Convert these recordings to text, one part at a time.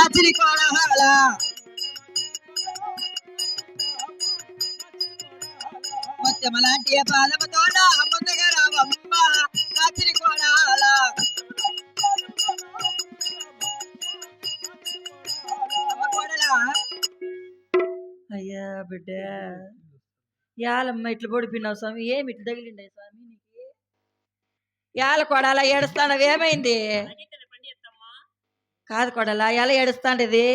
కాచిరి కోడహాల ముత్యమలాంటి పాదముతో నా ముందుగా రావమ్మ. అమ్మ కోడలా. అయ్యా బిడ్డ. యాలమ్మ ఇట్లా పొడిపిన్నావు స్వామి. ఏమి ఇట్లా తగిలిండే స్వామి నీకు? యాల కొడాలా ఏడుస్తానవి? ఏమైంది? కాదు కొడాలా ఎలా ఏడుస్తాండేది?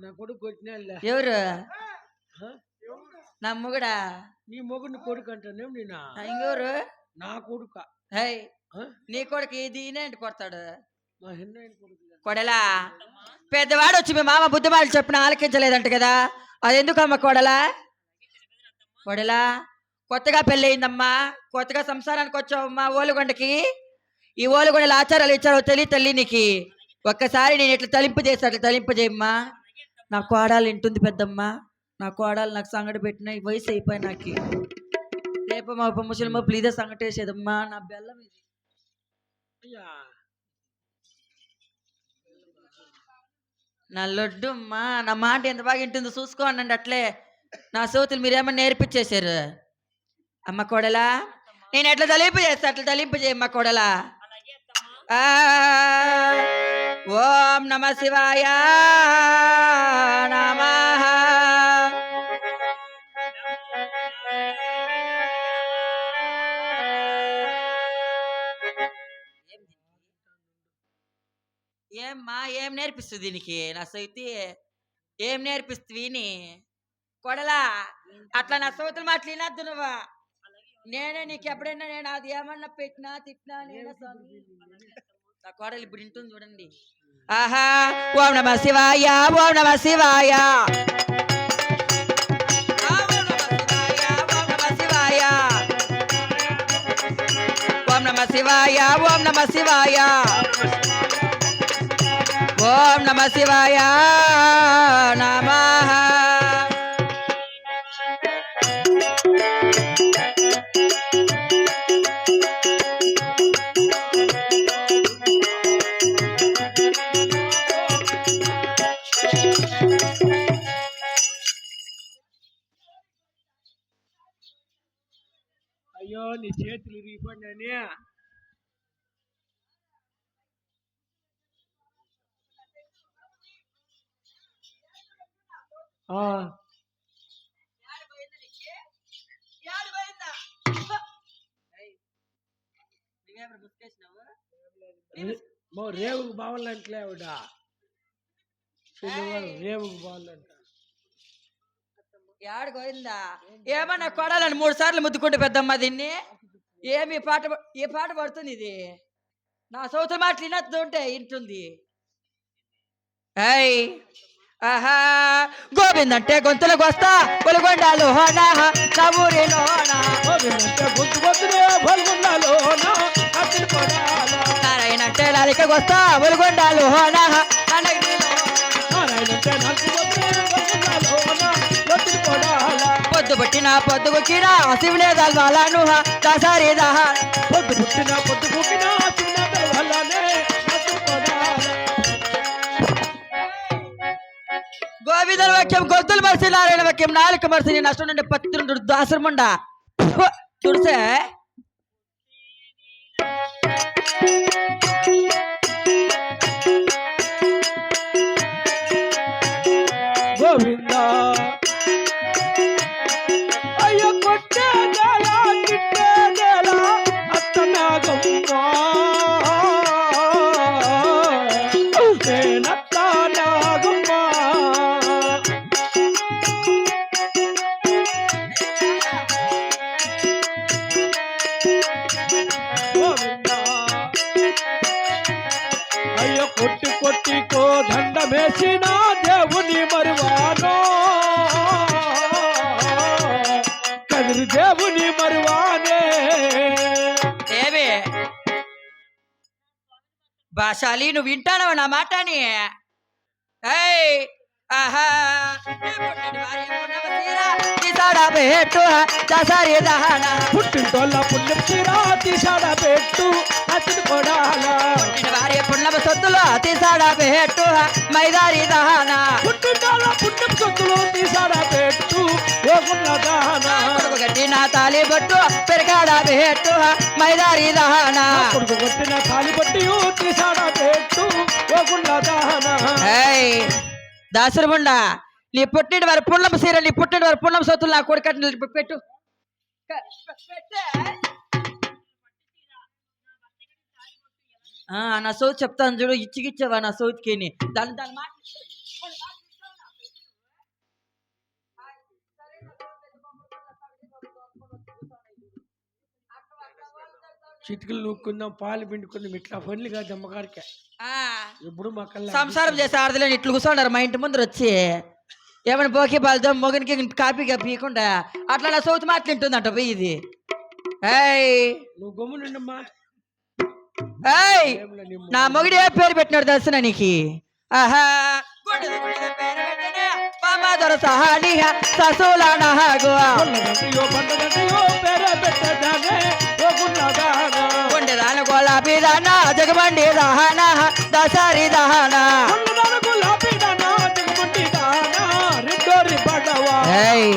నా కొడుకు కొట్టినా ఎవరు? నా మొగుడా? నీ మొగుడిని కొడుకు అంటానే నేను? ఆ, ఇంకెవరు నా కొడుక? హై? నీ కొడుకు ఇది ఈయనేంటి కొడతాడు? కొడలా? పెద్దవాడు వచ్చి మీ మామ బుద్ధిమాలు చెప్పిన ఆలకించలేదంట కదా? అది ఎందుకమ్మ కొడలా? కొడలా కొత్తగా పెళ్ళయిందమ్మా. కొత్తగా సంసారానికి వచ్చావమ్మా ఓలుగొండకి. ఈ ఓలుగొండల ఆచారాలు ఇచ్చారో తెలియ తల్లి నీకు. ఒక్కసారి నేను ఇట్లా తలింపు చేసి అట్లా తలింపు చేయమ్మా. నా కోడాలు ఇంటుంది పెద్దమ్మ. నా కోడాలు నాకు సంగటి పెట్టిన వయసు అయిపోయి నాకు. రేపు మా ముసలిమ ప్లీదే సంగటి వేసేదమ్మా నా బెల్లం ఇది. అయ్యా. నా లడ్డు అమ్మా నా మాట ఎంత బాగా వింటుందో చూసుకోండి అట్లే. నా సోతులు మీరేమన్నా నేర్పించేశారు? అమ్మ కోడలా నేను ఎట్లా తలింపు చేస్తా అట్లా తలింపు చేయమ్మ కోడలా. ఆ, ఓం నమ శివాయ నమ. ఏమ్మా ఏం నేర్పిస్తుంది దీనికి? నా సైతి ఏం నేర్పిస్తుంది విని కొడలా అట్లా నా సౌతులు మాటలు వినద్దు నేనే నీకు ఎప్పుడైనా నేను అది ఏమన్నా పెట్టినా తిట్టినా నేనే నా కోడలు ఇప్పుడు ఇంటుంది చూడండి. ఆహా ఓం నమ శివాయ ఓం నమ శివాయ. ఓం నమ శివాయ, ఓం నమ శివాయ. ఓం నమ శివాయ నమ. రేవుకు బావాలంటలే ఆవిడ. రేవుకు బావాలంట గోయిందా ఏమన్నా కొడాలని మూడు సార్లు ముద్దుకుంటే పెద్దమ్మ దీన్ని? ఏమి పాట ఏ పాట పడుతుంది ఇది? నా సౌత మాటలు వినొద్దు ఉంటే వింటుంది. ఐ ఆహా. గోవిందంటే గొంతులకు వస్తా కొలుగొండాలు హోనా నా ఊరిలో లాలికకు వస్తా హోనా కొడాల పొద్దు పుట్టిన పొద్దుకు కిరా శివునే దాల్వాలను దాసారి దహా. పొద్దు పుట్టిన పొద్దు పుట్టిన గోవిందల వాక్యం గొంతులు మరిసి నారాయణ వాక్యం నాలుక మరిసి నీ నష్టం నుండి పత్తి నుండి భాషాలి నువ్వు వింటానవా నా మాటని? ఏయ్ ఆహా నీ పుట్టిన వారి పుణ్యమ తీర తీసాడా పెట్టు దసరి దహన. పుట్టింటోళ్ళ పుణ్యం తీరా తీసాడ పెట్టు అతడు కొడాల. పుట్టిన వారి పుణ్యమ సొత్తులు తీసాడా పెట్టు మైదారి దహన. పుట్టింటోళ్ళ పుణ్యం సొత్తులు తీసాడ పెట్టు ఓగున్న దాన. కొడుకు గట్టి నా తాలి బొట్టు పెరగాడా పెట్టు మైదారి దహన కొడుకు కొట్టిన తాలి బట్టి తీసాడ పెట్టు దాసరముండా నీ పుట్టిన వారి పుణ్యం సీర నీ పుట్టిన వారి పుణ్యం సొత్తులు నా కొడుకు పెట్టు. ఆ, నా సౌత్ చెప్తాను చూడు ఇచ్చిగిచ్చావా నా సౌత్కి దాని దాని మాట చిటికలు నూక్కుందాం పాలు పిండుకుందాం ఇట్లా పనులు కాదు అమ్మగారికి. ఎప్పుడు మా కళ్ళ సంసారం చేసే ఆడదులేని ఇట్లు కూర్చోండారు మా ఇంటి ముందర వచ్చి. ఏమైనా బోకి బాల్దో మొగనికి కాపీగా పీయకుండా అట్లా నా సౌత్ మాట్లాడుతుందంట పోయి ఇది. ఏయ్. నువ్వు గమ్మునుండమ్మా. ఏయ్. నీ మొగుడు. ఏ పేరు పెట్టినాడు తెలుసునా నీకు? ఆహా. పేరు పెట్టినే, దాన జగమండి దహన దసరి దహన దాన. దాన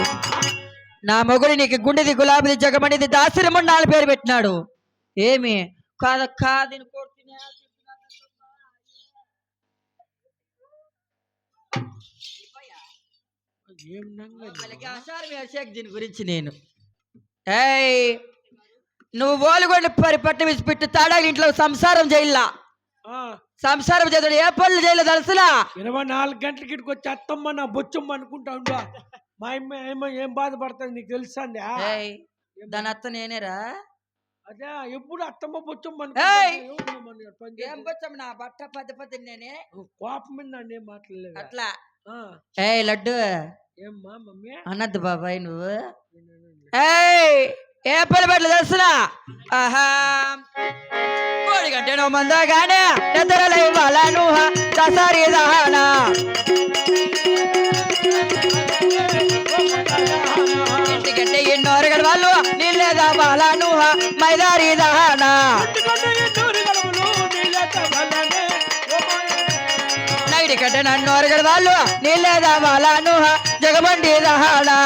నా మొగుడు నీకు గుండెది గులాబీది జగమండిది దాసిరముండ అని పేరు పెట్టినాడు. ఏమి? కాద కాదని కొడుతున్నా దీని గురించి నేను. ఏయ్ నువ్వు ఓలుగొండ పరి పట్టు విసి పెట్టు తాడాలి ఇంట్లో సంసారం చేయాల సంసారం చేతుడు ఏ పనులు చేయలేదు అలసలా ఇరవై నాలుగు గంటలకి ఇక్కడికి వచ్చి అత్తమ్మ నా బొచ్చమ్మ అనుకుంటా ఉండా. మా అమ్మ ఏమో ఏం బాధపడుతుంది నీకు తెలుసండి ఏయ్ దాని అత్త నేనేరా? అదే ఎప్పుడు అత్తమ్మ బొచ్చమ్మ. ఏం వచ్చాము నా బట్ట పది పది నేనే? కోపం మీద నన్ను ఏం మాట్లాడలేదు అట్లా? ఏయ్ లడ్డు. ఏమ్మా మమ్మీ? అన్నద్దు బాబాయ్ నువ్వు. ఏయ్! ఏ పని పట్ల తెలుసునా? ఆహా. కోడి గంటే నువ్వు మందగానే నిద్రలే వాళ్ళ నువ్వు దసరి దహనా. ఇంటికంటే ఎన్నోరగల వాళ్ళు నీళ్ళేదా వాళ్ళ మైదారి దహనా. నైడి కంటే నన్ను ఒరగల వాళ్ళు నీళ్ళేదా వాళ్ళ జగమండి దహనా.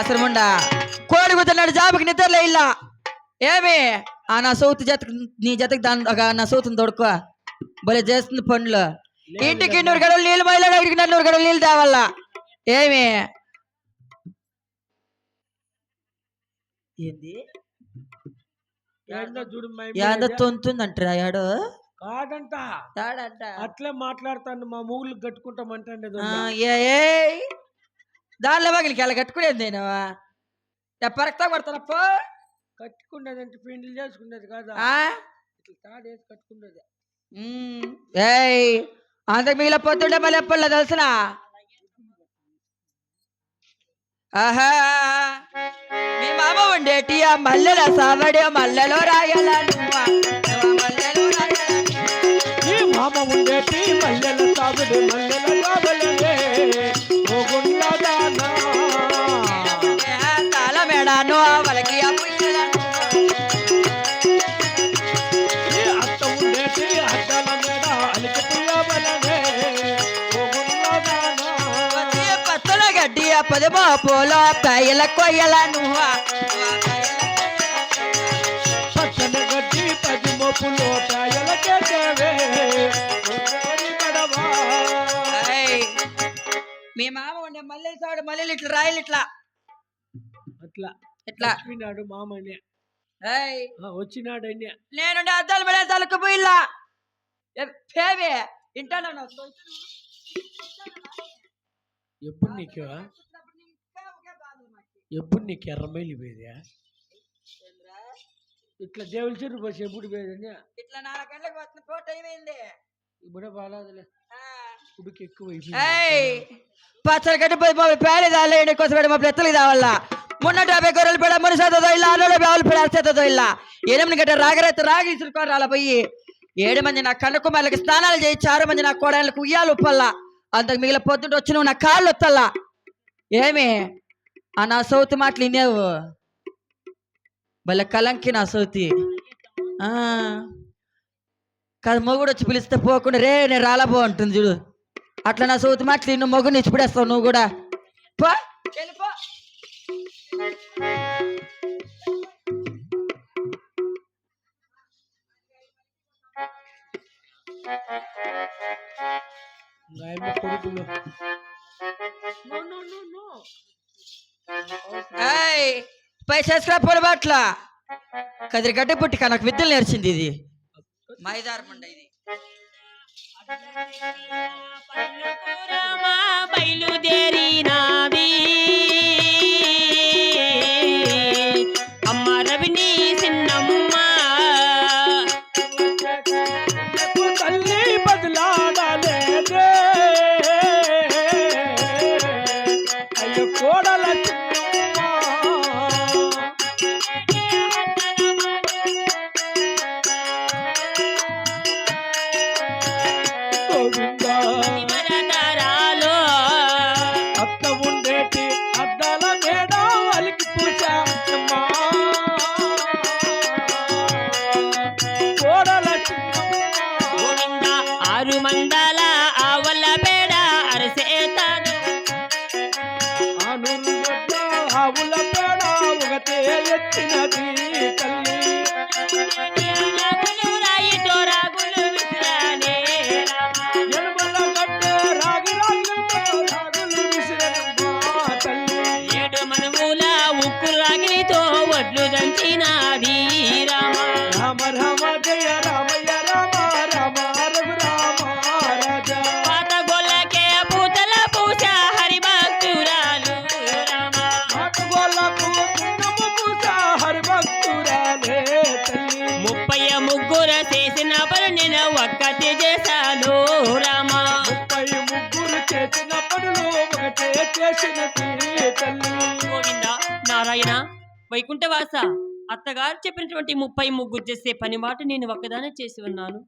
ఏ దాసరముండా కోడి కూర్చున్నాడు జాబుకి నిద్రలే ఇల్లా ఏమి? ఆ నా సౌత్ జతకు నీ జతకి దాని ఒక నా సౌతుని తొడుకో. భలే చేస్తుంది పనులు ఇంటికి నూరు గడలు నీళ్ళు మైలా దగ్గరికి నూరు గడలు నీళ్ళు తేవాలా ఏమి? ఏంది? తొంతుందంటారా కాదంట. అట్లే మాట్లాడతాను మా మూగులు కట్టుకుంటామంటే ఏ దానిలో మగిలికి అలా కట్టుకునేది నేను. ఎప్పరక్తా కొడతానప్ప కట్టుకునేదంటే పిండిలు చేసుకునేది కాదా? ఇట్లా తాడేసి కట్టుకునేది ఏయ్ అంతకు మిగిలిన పొద్దుండే మళ్ళీ ఎప్పట్లో తెలుసునా? ఆహా. మీ మామ ఉండేటి ఆ మల్లెల సావడి మల్లెలో రాయల మల్లెలో రాయల మామ ఉండేటి మల్లెల సాబుడు మల్లెల సాబలనే పదమో పూలో కాయల కొయ్యల నువ్వా, నువ్వా కాయల పచ్చని గడ్డి పది మోపులో మీ మామ ఉండే మల్లెలు సాడు మల్లెలు ఇట్లా రాయలు ఇట్లా. అట్లా. ఇట్లా. వచ్చినాడు నేనుండే అద్దాలు పడే తలకు పోయిల్లా ఫేవే ఇంటాను ఎప్పుడు నీకు? ఎప్పుడు నీకు ఎర్రమైలు పోయేదా ఇట్లా దేవుల చెరువు బస్సు ఎప్పుడు ఇట్లా నాలుగు గంటలకు ఇప్పుడే బాగాలేదులే. ఉడికి ఎక్కువ పచ్చడి కట్టి మా పేరు దాలేండి కోసం మా బ్లెత్తలు కావాలా? మున్నట యాభై గొర్రెలు పెడ ముని శాతదో ఇలా అల్లుడు బావులు పెడ శాతదో ఇలా ఎనిమిది గంట రాగరైతే రాగి ఇసురుకొని రాలా పోయి ఏడు మంది నా కన్నుకుమారులకి స్నానాలు చేయించి ఆరు మంది నా కోడళ్ళకి ఉయ్యాలు ఉప్పల్లా. అంతకు మిగిలిన పొద్దుట వచ్చి నువ్వు నా కాళ్ళు వత్తల్లా ఏమి? ఆ నా సౌతి మాటలు వినేవు భలే కలంకి నా సౌతి ఆ. కాదు మొగుడు వచ్చి పిలిస్తే పోకుండా రే నేను రాలబో అంటుంది చూడు అట్లా నా సౌతి మాటలు నువ్వు మొగుడు ఇచ్చిపడేస్తావు నువ్వు కూడా పో వెళ్ళిపో. కొడుకులు No, పై no, పైసేసుకురా పొరబాట్ల కదిరి గడ్డ పుట్టిక నాకు విద్యలు నేర్చింది ఇది. మైదార్మండ ఇది. ఎత్తినది వైకుంఠవాస. అత్తగారు చెప్పినటువంటి ముప్పై ముగ్గురు చేసే పని మాట నేను ఒక్కదానే చేసి ఉన్నాను.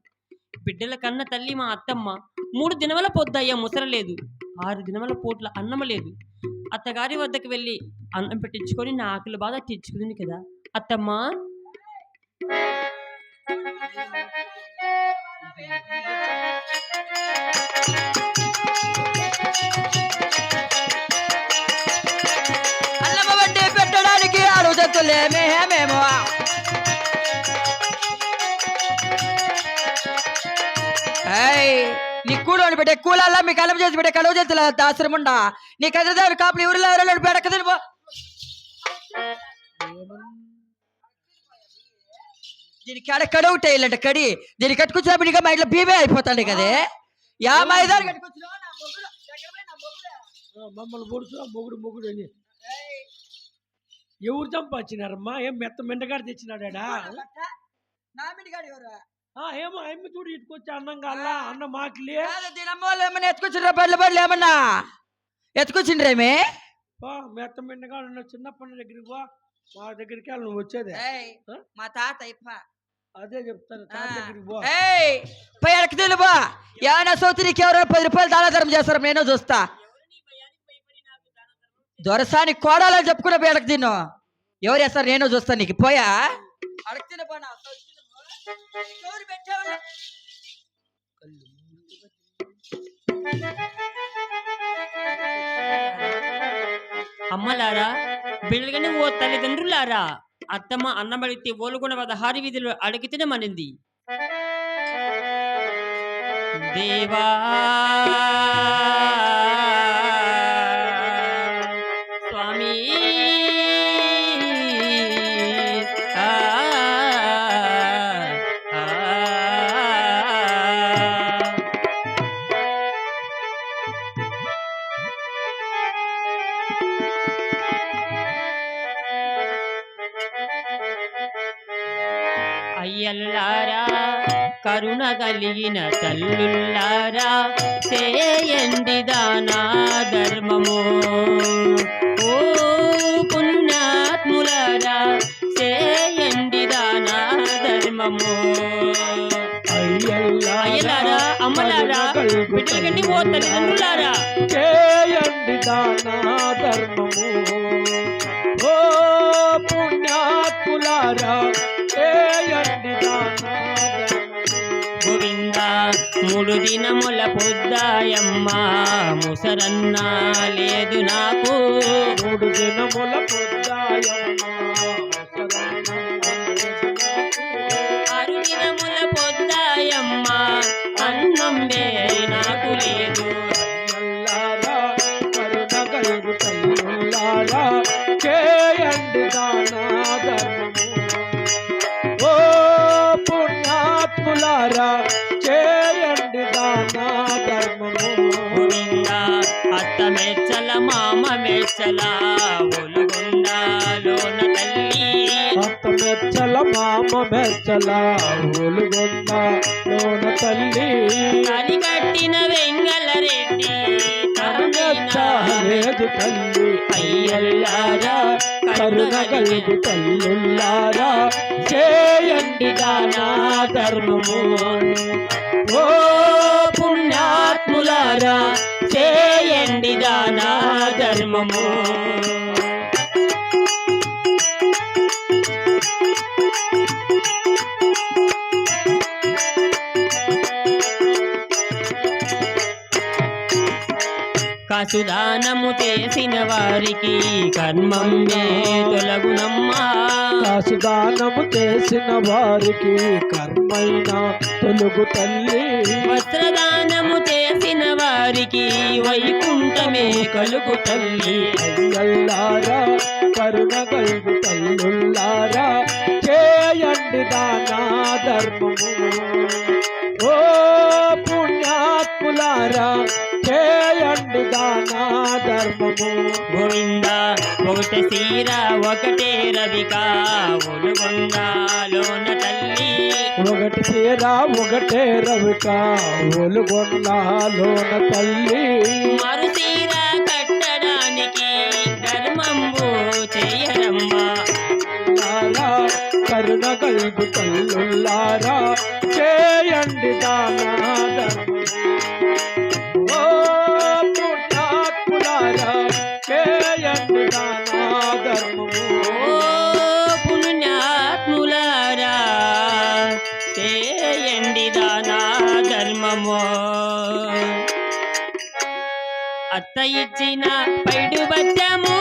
బిడ్డల కన్న తల్లి మా అత్తమ్మ. మూడు దినముల పొద్దయ్య ముసరలేదు ఆరు దినముల పూట్ల అన్నం లేదు. అత్తగారి వద్దకు వెళ్ళి అన్నం పెట్టించుకొని నా ఆకలి బాధ తీర్చుకుంది కదా. అత్తమ్మ! అన్నమ్మ అడుగుతులేమే మేము ఏయ్ నీ కూలోని పెట్టే కూలల్లా మీ కలప చేసి పెట్టే కలువ చేతుల దాసరముండా నీ కదిరిదారు కాపులు ఊరిలో ఎవరైనా పెడక తినిపో దీనికి ఆడ కడవుటే ఇల్లంట కడి దీన్ని కట్టుకొచ్చినప్పుడు ఇంకా మా ఇంట్లో బీబే అయిపోతాండి కదే యా మైదారు కట్టుకొచ్చినావా? నా మొగుడు. ఎక్కడ పోయి నా మొగుడు? ఆ, మమ్మల్ని పొడుచు మొగుడు మొగుడు అని ఎవరు చంపాచినారమ్మా ఏం మెత్త మెండగాడు తెచ్చినాడా నా మిడిగాడు ఎవరు? ఆ, ఏమో అమ్మ చూడు ఇటుకొచ్చి అన్నం కాల్లా అన్న మాకిలే కాదు, దీని అమ్మోళ్ళు ఏమన్నా ఎత్తుకొచ్చిండ్రా? బడ్లు బడ్లు ఏమన్నా? ఎత్తుకొచ్చిండ్రేమే పా మెత్త మెండగాడు ఉన్న చిన్న పని దగ్గరికి పో. మా దగ్గరికి వెళ్ళి నువ్వు వచ్చేదే? మా తాత అదే చెప్తాను తాత దగ్గరికి పో. పోయి ఎడకి తెలుబా ఏమైనా సోతి నీకు ఎవరైనా పది రూపాయలు దానాధరం చేస్తారు? నేను చూస్తా. దొరసాని కోడాలని చెప్పుకున్న పేడకు తిను. ఎవరు వేస్తారు నేను చూస్తా నీకు. పోయా? అడగ అమ్మలారా బిళ్ళగని ఓ తల్లిదండ్రులారా అత్తమ్మ అన్నబడితే ఓలుగుణ పదహారు వీధులు అడిగితేనే మనింది దేవా! కలిగిన తల్లుల్లారా చేయండి దానా ధర్మము ఓ పుణ్యాత్ములారా చేయండి దానా ధర్మము అయ్య అమ్మలారా బిడ్డలకండి ఓ తల్లిదండ్రులారా. చేయండి దానా ధర్మము మూడు దినముల పొద్దాయమ్మ ముసరన్న లేదు నాకు. మూడు దినముల పొద్దాయమ్మ ఆరు దినముల పొద్దాయమ్మ అన్నం వే నాకు లేదు. మెచ్చల ఒలుగొండలోన తల్లి మెచ్చల మామ మెచ్చల ఒలుగొండ లోన తల్లి కాలి కట్టిన వెంగళ రెడ్డి లేదు తల్లి అయ్యల్లారా కరుణ కలుగు తల్లుల్లారా. చేయండి దానా ధర్మము ఓ పుణ్యాత్ములారా చేయండి దానా ధర్మము. కాసుదానము చేసిన వారికి కర్మమ్మే తొలగునమ్మా. కాసుదానము చేసిన వారికి కర్మైన తొలుగు తల్లి. వస్త్రదానము చేసిన వారికి వైకుంఠమే కలుగు తల్లి. అయ్యల్లారా కరుణ కలుగు తల్లుల్లారా చేయండి దానా ధర్మము ఓ పుణ్యాత్ములారా చేయండి దానా ధర్మము గోవింద ఒకటి సీర ఒకటే రవిక ఒలుగొండలోన తల్లి ఒకటి రవిక. ఒలుగొండలోన తల్లి. మరు సీర కట్టడానికి ధర్మంబు చేయరమ్మా. కరుణ కలుగు తల్లుల్లారా అత్త ఇచ్చిన పైడు బచ్చము